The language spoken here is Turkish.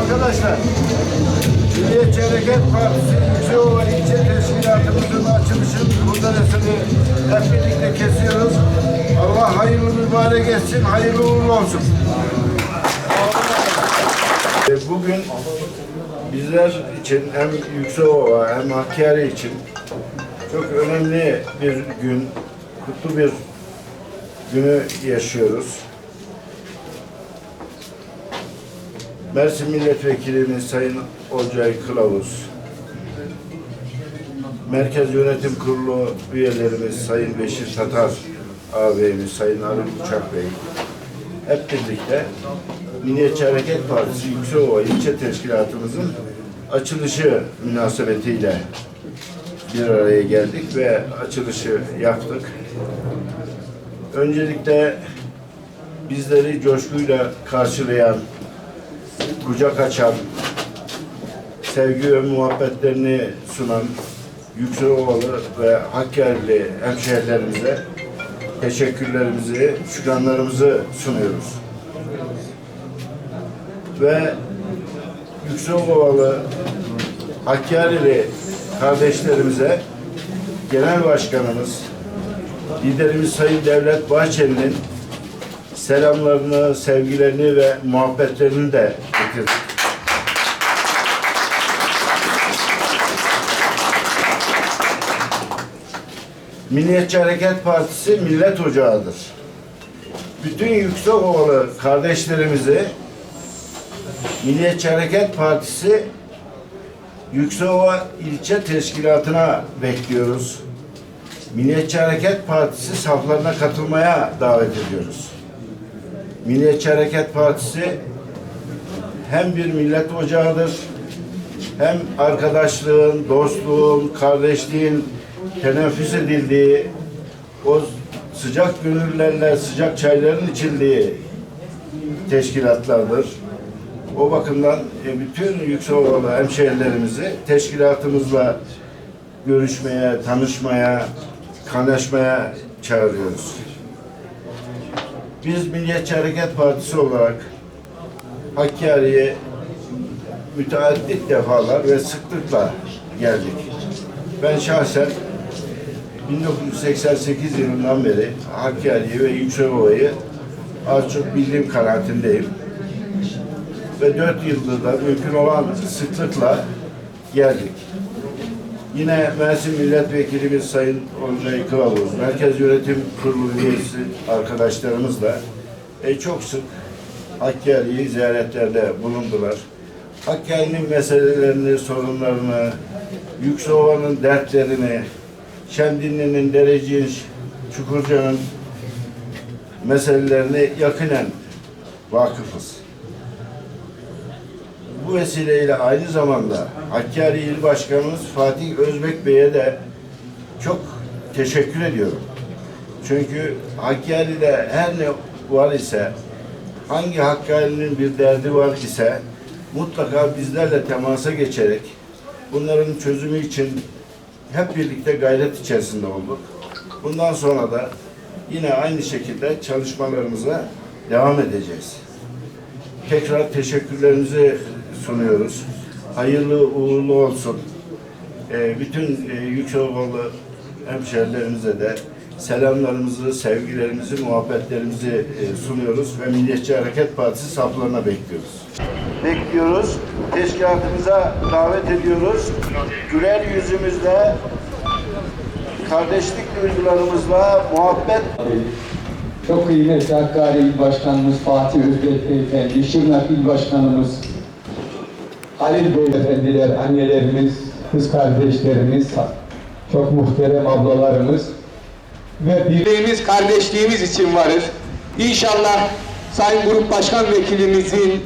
Arkadaşlar, Milliyetçi Hareket Partisi Yükseova İlçe Teşkilatımızın açılışını burada resmi hep birlikte kesiyoruz. Allah hayırlı mübarek etsin, hayırlı uğurlu olsun. Bugün bizler için hem Yükseova hem Hakkari için çok önemli bir gün, kutlu bir günü yaşıyoruz. Mersin Milletvekilimiz Sayın Olcay Kılavuz, Merkez Yönetim Kurulu üyelerimiz Sayın Beşir Tatar ağabeyimiz, Sayın Arif Uçak Bey, hep birlikte Milliyetçi Hareket Partisi Yükseova İlçe Teşkilatımızın açılışı münasebetiyle bir araya geldik ve açılışı yaptık. Öncelikle bizleri coşkuyla karşılayan kucak açan, sevgi ve muhabbetlerini sunan Yüksekovalı ve Hakkari'li hemşehrilerimize teşekkürlerimizi, şükranlarımızı sunuyoruz. Ve Yüksekovalı Hakkari'li kardeşlerimize Genel Başkanımız, liderimiz Sayın Devlet Bahçeli'nin selamlarını, sevgilerini ve muhabbetlerini de getirdik. Milliyetçi Hareket Partisi millet ocağıdır. Bütün Yüksekovalı kardeşlerimizi Milliyetçi Hareket Partisi Yüksekova ilçe teşkilatına bekliyoruz. Milliyetçi Hareket Partisi saflarına katılmaya davet ediyoruz. Milliyetçi Hareket Partisi hem bir millet ocağıdır, hem arkadaşlığın, dostluğun, kardeşliğin teneffüs edildiği, o sıcak gönüllerle sıcak çayların içildiği teşkilatlardır. O bakımdan e, bütün Yüksekovalı hemşehrilerimizi teşkilatımızla görüşmeye, tanışmaya, kaynaşmaya çağırıyoruz. Biz Milliyetçi Hareket Partisi olarak Hakkari'ye müteaddit defalar ve sıklıkla geldik. Ben şahsen 1988 yılından beri Hakkari'yi ve Yüksekova'yı az çok bildiğim kanaatindeyim. Ve dört yıldır da mümkün olan sıklıkla geldik. Yine Mersin Milletvekilimiz Sayın Olcay Kılavuz, Merkez Yönetim Kurulu üyesi arkadaşlarımızla e, çok sık Hakkari'yi ziyaretlerde bulundular. Hakkari'nin meselelerini, sorunlarını, Yüksekova'nın dertlerini, Şemdinli'nin, Dereci'nin, Çukurca'nın meselelerini yakinen vakıfız. Bu vesileyle aynı zamanda Hakkari İl Başkanımız Fatih Özbek Bey'e de çok teşekkür ediyorum. Çünkü Hakkari'de her ne var ise, hangi Hakkari'nin bir derdi var ise mutlaka bizlerle temasa geçerek bunların çözümü için hep birlikte gayret içerisinde olduk. Bundan sonra da yine aynı şekilde çalışmalarımıza devam edeceğiz. Tekrar teşekkürlerimizi sunuyoruz. Hayırlı uğurlu olsun. Ee, bütün e, Yüksekovalı hemşehrilerimize de selamlarımızı, sevgilerimizi, muhabbetlerimizi e, sunuyoruz ve Milliyetçi Hareket Partisi saflarına bekliyoruz. Bekliyoruz. Teşkilatımıza davet ediyoruz. Güler yüzümüzle, kardeşlik duygularımızla, muhabbet Çok kıymetli Hakkari İl Başkanımız Fatih Özbek Beyefendi, Şırnak İl Başkanımız Halil Beyefendiler, annelerimiz, kız kardeşlerimiz, çok muhterem ablalarımız ve birliğimiz, kardeşliğimiz için varız. İnşallah Sayın Grup Başkan Vekilimizin